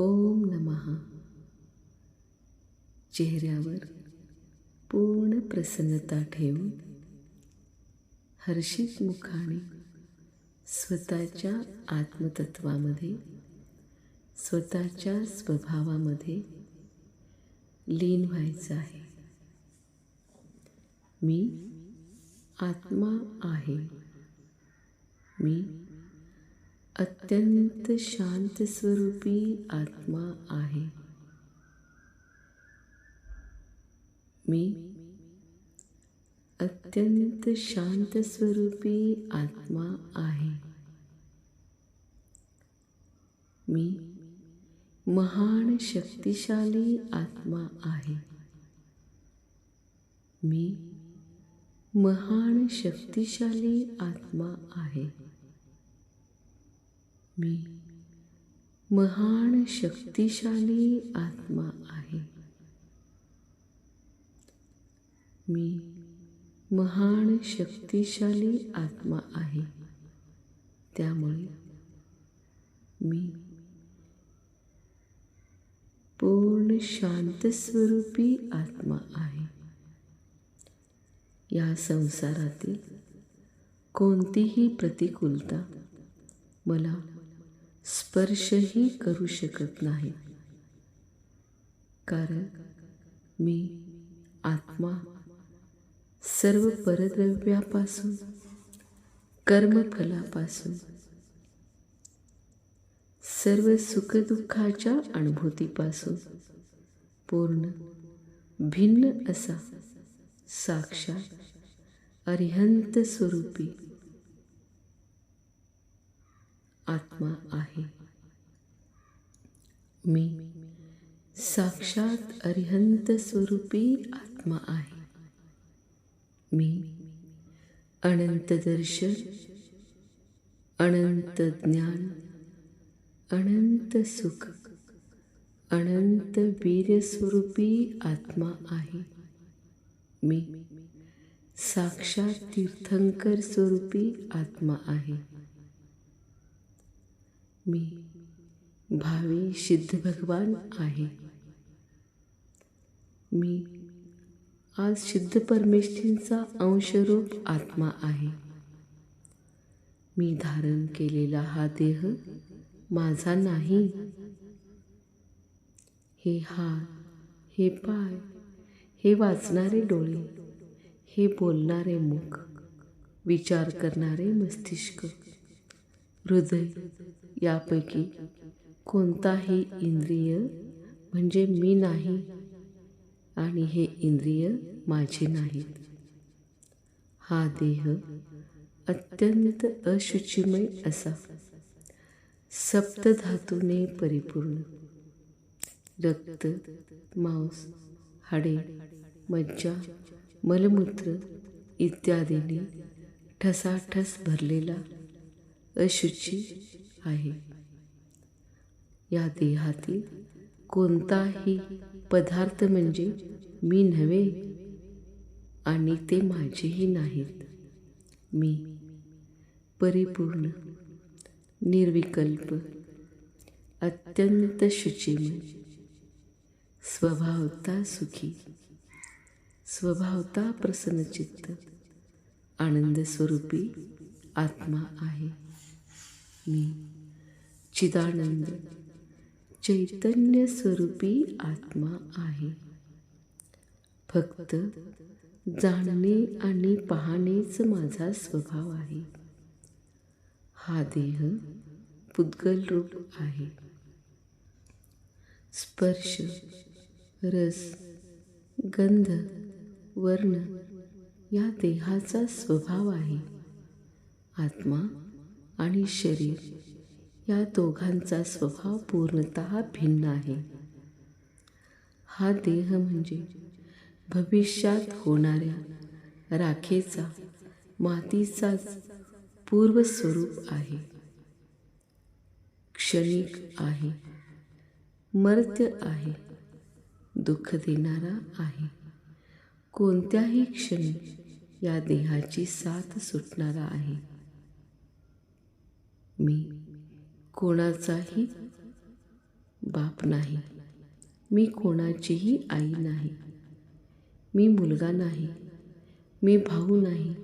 ओम नमः. चेहऱ्यावर पूर्ण प्रसन्नता ठेवून हर्षित मुखाने स्वतःच्या आत्मतत्वामध्ये स्वतःच्या स्वभावामध्ये लीन व्हायचं आहे. मी आत्मा आहे. मी अत्यंत शांत स्वरूपी आत्मा आहे. मी अत्यंत शांत स्वरूपी आत्मा आहे. मी महान शक्तिशाली आत्मा आहे. मी महान शक्तिशाली आत्मा आहे. मी महान शक्तिशाली आत्मा आहे. मी महान शक्तिशाली आत्मा आहे. त्यामुळे मी पूर्ण शांत स्वरूपी आत्मा आहे. या संसारातील कोणतीही प्रतिकूलता मला स्पर्शही करू शकत नाही. कारण मी आत्मा सर्व परद्रव्यापासून कर्मफलापासून सर्व सुखदुःखाच्या अनुभूतीपासून पूर्ण भिन्न असा साक्षात अरिहंत स्वरूपी आत्मा आहे. मी साक्षात अरिहंत स्वरूपी आत्मा आहे. मी अनंत दर्शन अनंत ज्ञान अनंत सुख अनंत वीर्यस्वरूपी आत्मा आहे. मी साक्षात तीर्थंकर स्वरूपी आत्मा आहे. मी भावी सिद्ध भगवान आहे. मी आज सिद्ध परमेश्वरींचा अंशरूप आत्मा आहे. मी धारण केलेला हा देह माझा नाही. हे हात हे पाय हे वाचणारे डोळे हे बोलणारे मुख विचार करणारे मस्तिष्क हृदय यापैकी कोणताही इंद्रिय म्हणजे मी नाही आणि हे इंद्रिय माझे नाहीत. हा देह अत्यंत अशुचिमय असा. सप्तधातूने परिपूर्ण. रक्त मांस हाडे मज्जा मलमूत्र इत्यादीने ठसाठस भरलेला अशुची आहे. या देहातील कोणताही पदार्थ म्हणजे मी नव्हे आणि ते माझेही नाहीत. मी परिपूर्ण निर्विकल्प अत्यंत शुचिमय स्वभावता सुखी स्वभावता प्रसन्नचित्त आनंद स्वरूपी आत्मा आहे. मी चिदानंद. चैतन्य स्वरूपी आत्मा आहे. फक्त जाणणे आणि पाहणेच माझा स्वभाव आहे. हा देह पुद्गल रूप आहे. स्पर्श रस गंध वर्ण या देहाचा स्वभाव आहे. आत्मा आणि शरीर या दोघांचा स्वभाव पूर्णत भिन्न आहे. हा देह म्हणजे भविष्यात होणाऱ्या राखेचा मातीचाच पूर्वस्वरूप आहे. क्षणिक आहे मर्त्य आहे दुःख देणारा आहे. कोणत्याही क्षणी या देहाची साथ सुटणारा आहे. मी कोणाचाही बाप नाही. मी कोणाचीही आई नाही. मी मुलगा नाही. मी भाऊ नाही.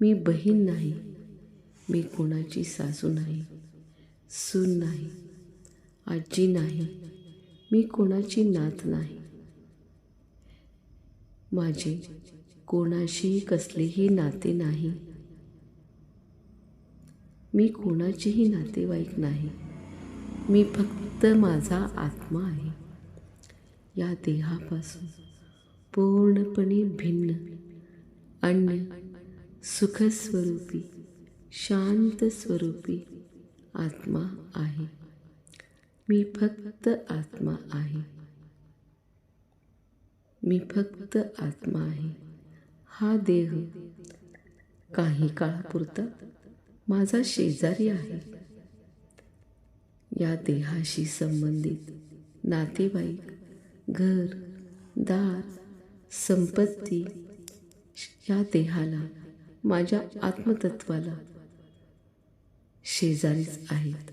मी बहीण नाही. मी कोणाची सासू नाही. सून नाही. आजी नाही. मी कोणाची नात नाही. माझे कोणाशी कसलेही नाते नाही. मी कोणाचेही नातेवाईक नाही. मी फक्त माझा आत्मा आहे. या देहापासून पूर्णपणे भिन्न अन्य सुखस्वरूपी शांत स्वरूपी आत्मा आहे. मी फक्त आत्मा आहे. मी फक्त आत्मा आहे. हा देह काही काळापुरता माझा शेजारी आहे. या देहाशी संबंधित नातेवाईक घर दार संपत्ती या देहाला माझ्या आत्मतत्वाला शेजारीच आहेत.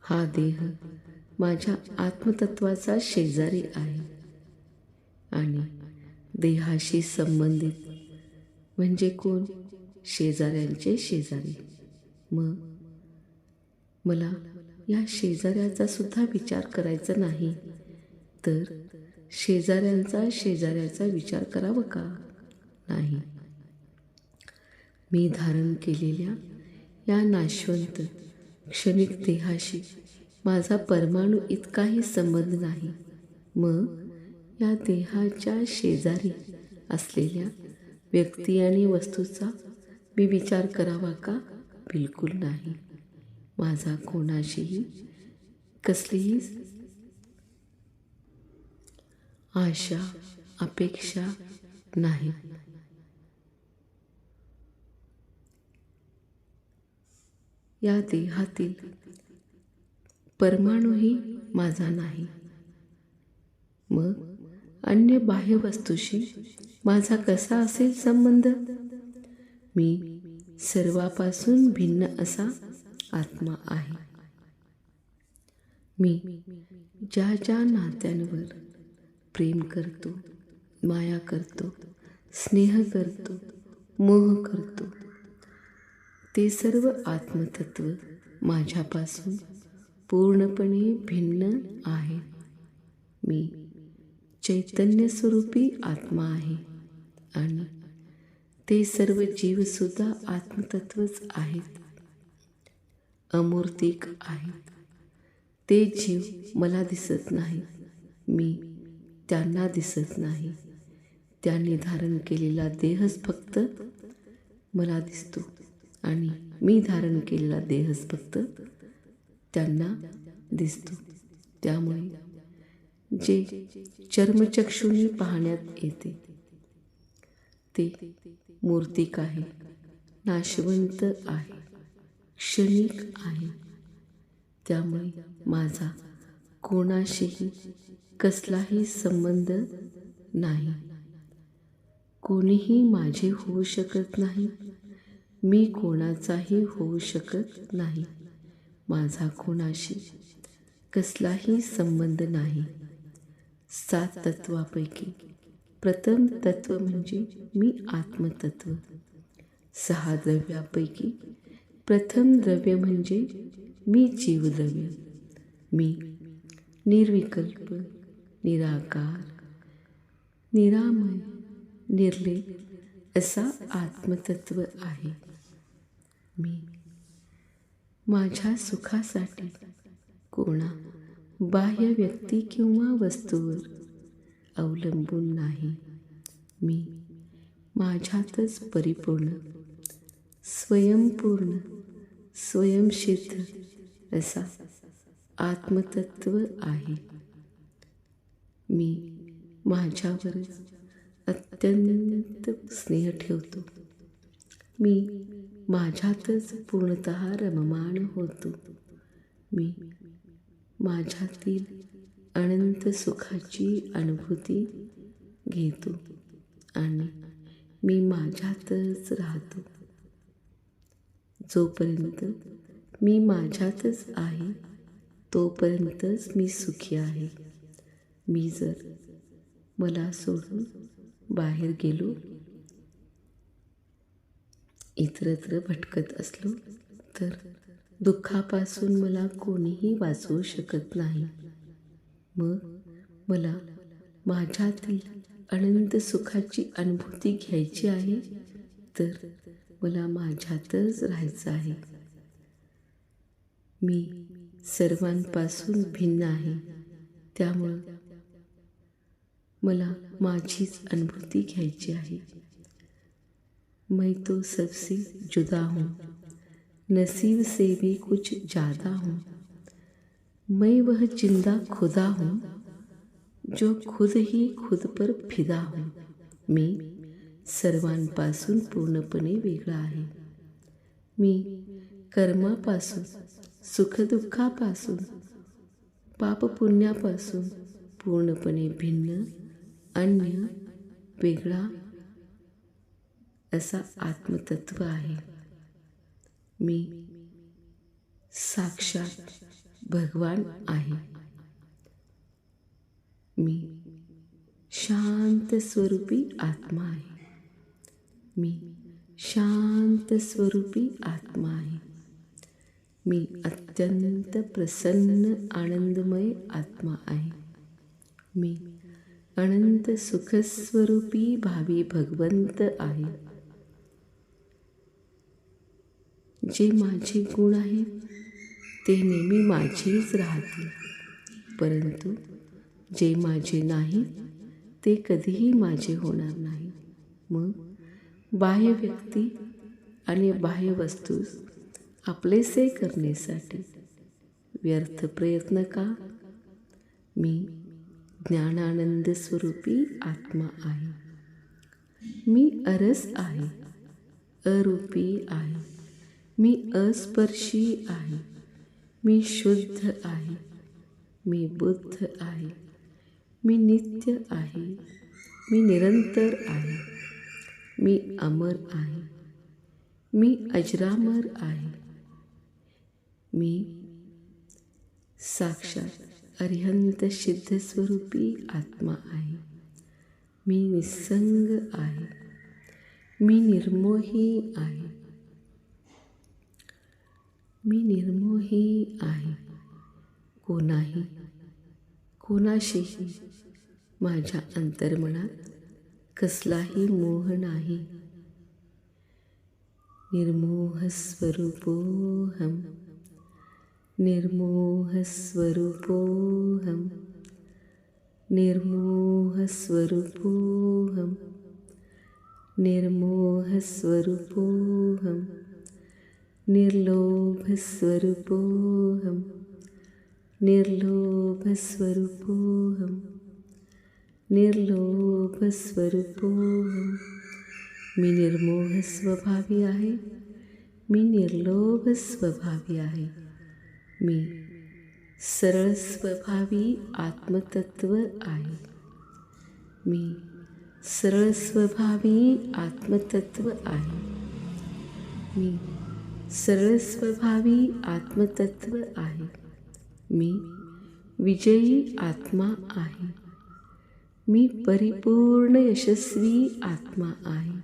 हा देह माझ्या आत्मतत्वाचा शेजारी आहे. आणि देहाशी संबंधित म्हणजे कोण? शेजाऱ्यांचे शेजारी. मग? मला या शेजाऱ्याचा सुद्धा विचार करायचा नाही. तर शेजाऱ्यांचा शेजाऱ्याचा विचार करावा का? नाही. मी धारण केलेल्या या नाशवंत क्षणिक देहाशी माझा परमाणू इतकाही संबंध नाही. मग? या देहाच्या शेजारी असलेल्या व्यक्ती आणि वस्तूचा मी विचार करावा का? बिलकुल नाही. माझा कोणाशीही कसलीही आशा अपेक्षा नाही. या देहातील परमाणूही माझा नाही. मग अन्य बाह्य वस्तूशी माझा कसा असेल संबंध? मी सर्वापासून भिन्न असा आत्मा आहे. मी ज्या ज्या नात्यांवर प्रेम करतो माया करतो स्नेह करतो मोह करतो ते सर्व आत्मतत्व माझ्यापासून पूर्णपणे भिन्न आहे. मी चैतन्य स्वरूपी आत्मा आहे आणि ते सर्व जीवसुद्धा आत्मतत्वच आहेत. अमूर्तिक आहेत. ते जीव मला दिसत नाही. मी त्यांना दिसत नाही. त्यांनी धारण केलेला देहच फक्त मला दिसतो आणि मी धारण केलेला देहच फक्त त्यांना दिसतो. त्यामुळे जे चर्मचक्षुनी पाहण्यात येते ते मूर्तिक आहे नाशवंत आहे क्षणिक आहे. त्यामुळे माझा कोणाशीही कसलाही संबंध नाही. कोणीही माझे होऊ शकत नाही. मी कोणाचाही होऊ शकत नाही. माझा कोणाशी कसलाही संबंध नाही. सात तत्वापैकी प्रथम तत्व म्हणजे मी आत्मतत्व. सहा द्रव्यापैकी प्रथम द्रव्य म्हणजे मी जीवद्रव्य. मी निर्विकल्प निराकार निरामय निर्लेप असा आत्मतत्व आहे. मी माझ्या सुखासाठी कोणा बाह्य व्यक्ती किंवा वस्तूवर अवलंबून नाही. मी माझ्यातच परिपूर्ण स्वयंपूर्ण स्वयंसिद्ध असा आत्मतत्व आहे. मी माझ्यावरच अत्यंत स्नेह ठेवतो. मी माझ्यातच पूर्णत रममाण होतो. मी माझ्यातील अनंत सुखाची अनुभूती घेतो आणि मी माझ्यातच राहतो. जोपर्यंत मी माझ्यातच आहे तोपर्यंतच मी सुखी आहे. मी जर मला सोडून बाहेर गेलो इतरत्र भटकत असलो तर दुःखापासून मला कोणीही वाचवू शकत नाही. मग मला माझ्यातील अनंत सुखाची अनुभूती घ्यायची आहे तर मला माझ्यातच राहायचं आहे. मी सर्वांपासून भिन्न आहे. त्यामुळं मला माझीच अनुभूती घ्यायची आहे. मैं तो सबसे जुदा हूँ. नसीब से भी कुछ ज़्यादा हूँ. मैं वह जिंदा खुदा हूँ जो खुद ही खुद पर फिदा हूँ। मी सर्वांपासून पूर्णपणे वेगळा आहे। मी कर्मापासून सुखदुःखापासून पापपुण्यापासून पूर्णपणे भिन्न अन्य वेगळा असा आत्मतत्व आहे। मी साक्षात भगवान आहे. मी शांत स्वरूपी आत्मा आहे. मी शांत स्वरूपी आत्मा आहे. मी अत्यंत प्रसन्न आनंदमय आत्मा आहे. मी अनंत सुखस्वरूपी भावी भगवंत आहे. जे माझे गुण आहेत ते नेहमी माझेच राहतील. परंतु जे माझे नाही ते कधीही माझे होणार नाही. मग बाह्य व्यक्ती आणि बाह्य वस्तूस आपलेसे करण्यासाठी व्यर्थ प्रयत्न का? मी ज्ञानानंद स्वरूपी आत्मा आहे. मी अरस आहे. अरूपी आहे. मी अस्पर्शी आहे. मी शुद्ध आहे मी बुद्ध आहे मी नित्य आहे मी निरंतर आहे मी अमर आहे मी अजरामर आहे. मी साक्षात अरिहंत सिद्ध स्वरूपी आत्मा आहे. मी निसंग आहे. मी निर्मोही आहे. मी निर्मोही आहे. कोणाही कोणाशीही माझ्या अंतर्मनात कसलाही मोह नाही. निर्मोहस्वरूपोऽहं निर्मोहस्वरूपोऽहं निर्मोहस्वरूपोऽहं निर्मोहस्वरूपोऽहं निर्लोभस्वरूपोऽहं निर्लोभस्वरूपोऽहं निर्लोभस्वरूपोऽहं मी निर्मोह स्वभावी आहे मी निर्लोभ स्वभावी आहे. मी सरळ स्वभावी आत्मतत्व आहे. मी सरळ स्वभावी आत्मतत्व आहे. मी सर्वस्वभावी आत्मतत्व आहे. मी विजयी आत्मा आहे. मी परिपूर्ण यशस्वी आत्मा आहे.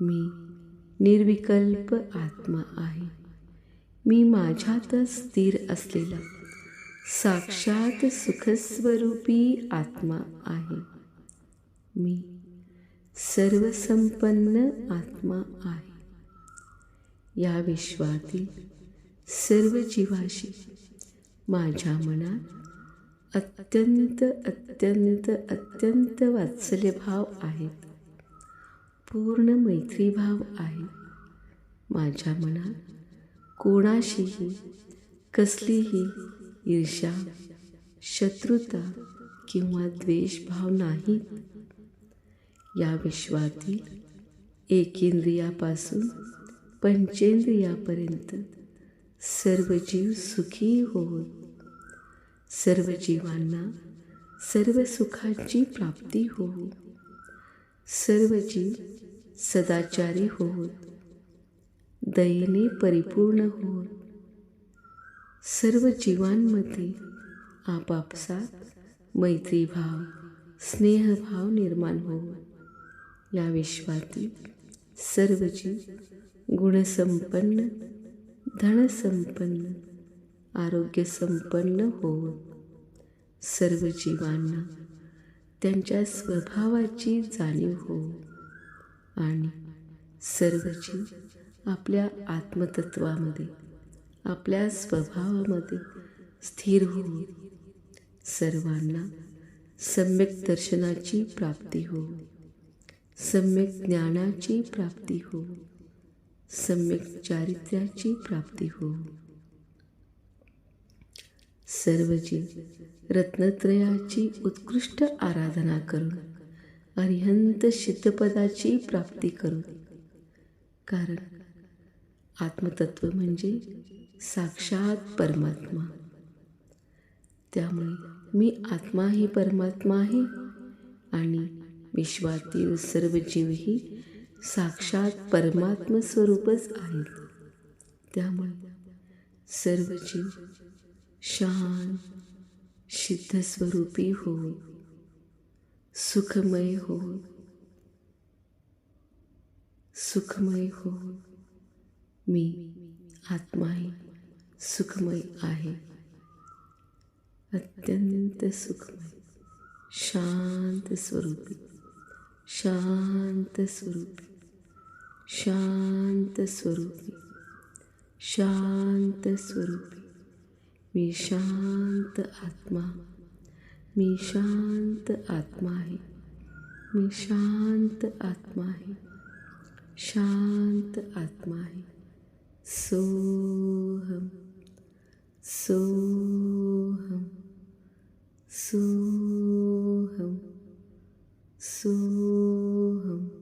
मी निर्विकल्प आत्मा आहे. मी माझ्यातच स्थिर असलेला साक्षात सुखस्वरूपी आत्मा आहे. मी सर्वसंपन्न आत्मा आहे. या विश्वातील सर्व जीवाशी माझ्या मनात अत्यंत अत्यंत अत्यंत वात्सल्यभाव आहेत. पूर्ण मैत्रीभाव आहे. माझ्या मनात कोणाशीही कसलीही ईर्षा शत्रुता किंवा द्वेषभाव नाही या विश्वातील एकेंद्रियापासून पंचेंद्रियापर्यंत सर्व जीव सुखी होऊन सर्व जीवांना सर्व सुखाची प्राप्ती होऊ सर्व जीव सदाचारी होऊन दयेने परिपूर्ण होत सर्व जीवांमध्ये आपापसात मैत्रीभाव स्नेहभाव निर्माण होऊन या विश्वातील सर्व जीव गुणसंपन्न धनसंपन्न आरोग्यसंपन्न हो सर्व जीवांना त्यांच्या स्वभावाची जाणीव हो आणि सर्व जीव आपल्या आत्मतत्वामध्ये आपल्या स्वभावामध्ये स्थिर हो सर्वांना सम्यक दर्शनाची प्राप्ती हो सम्यक ज्ञानाची प्राप्ती हो. सम्यक चारित्र्याची प्राप्ती हो. सर्व जीव रत्नत्रयाची उत्कृष्ट आराधना करून अरिहंत सिद्धपदाची प्राप्ती करू कारण आत्मतत्व म्हणजे साक्षात परमात्मा. त्यामुळे मी आत्मा ही परमात्मा आहे आणि विश्वातील सर्व जीवही साक्षात परमात्म स्वरूपच आहेत त्यामुळे सर्व जीव शांत सिद्धस्वरूपी हो सुखमय हो सुखमय हो मी आत्मा आहे सुखमय आहे अत्यंत सुखमय शांत स्वरूपी शांत स्वरूपी. शांत स्वरूपी शांत स्वरूपी. मी शांत आत्मा मी शांत आत्मा आहे. मी शांत आत्मा आहे. शांत आत्मा आहे. सोहम सोहम सोहम सोहम.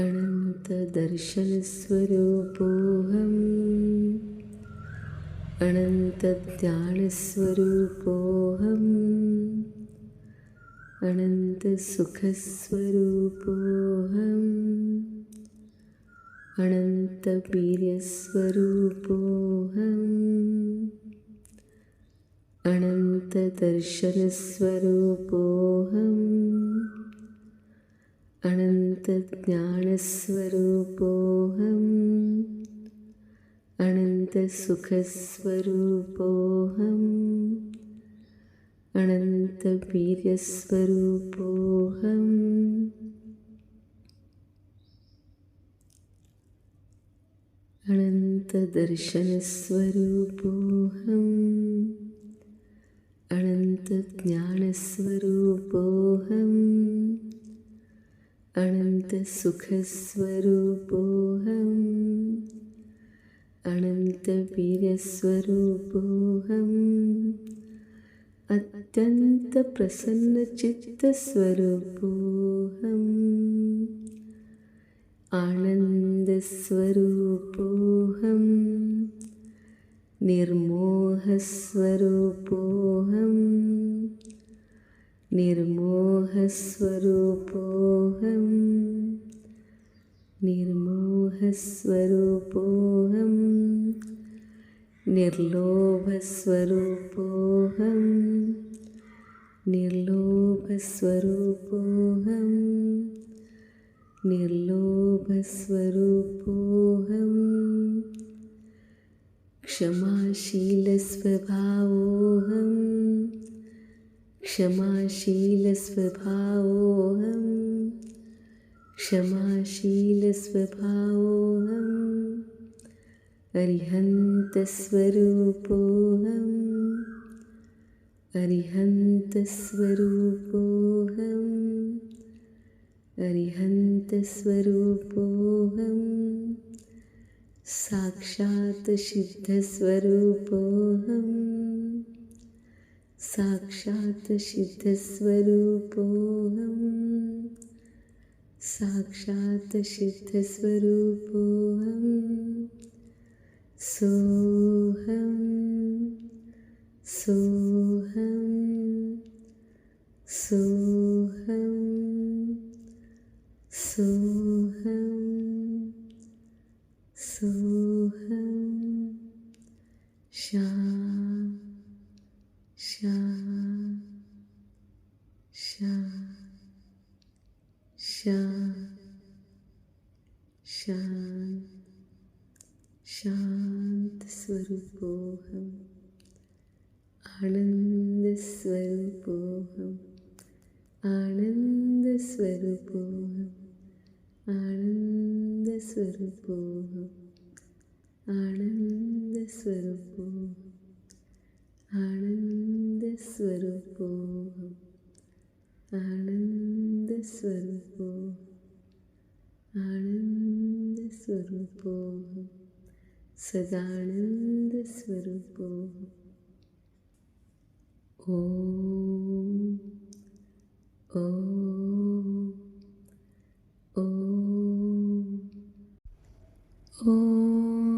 अनंत दर्शन स्वरूपोहम अनंत ज्ञान स्वरूपोहम अनंत सुख स्वरूपोहम अनंत अनन्तसुखस्वरूपोऽहम्। अनन्तवीर्यस्वरूपोऽहम्। अत्यन्तप्रसन्नचित्तस्वरूपोऽहम्। आनन्दस्वरूपोऽहम्। निर्मोहस्वरूपोऽहम्। निर्मोहस्वरूपोऽहं। निर्मोहस्वरूपोऽहं। निर्लोभस्वरूपोऽहं। निर्लोभस्वरूपोऽहं। निर्लोभस्वरूपोऽहं। क्षमाशीलस्वभावोऽहम् क्षमाशीलस्वभावोऽहं। क्षमाशीलस्वभावोऽहम् अरिहन्तस्वरूपोऽहम् अरिहन्तस्वरूपोऽहम् अरिहन्तस्वरूपोऽहम् साक्षात् सिद्धस्वरूपोऽहम्। साक्षात् सिद्धस्वरूपोऽहं। साक्षात् सिद्धस्वरूपोऽहं। सोऽहं। सोऽहं। सोऽहं। सोऽहं। सोऽहं। शा शा शा शा शांत സ്വരൂപോഹം ആനന്ദ സ്വരൂപോഹം ആനന്ദ സ്വരൂപോഹം സദാനന്ദ സ്വരൂപോഹം ഓം ഓം ഓം ഓം.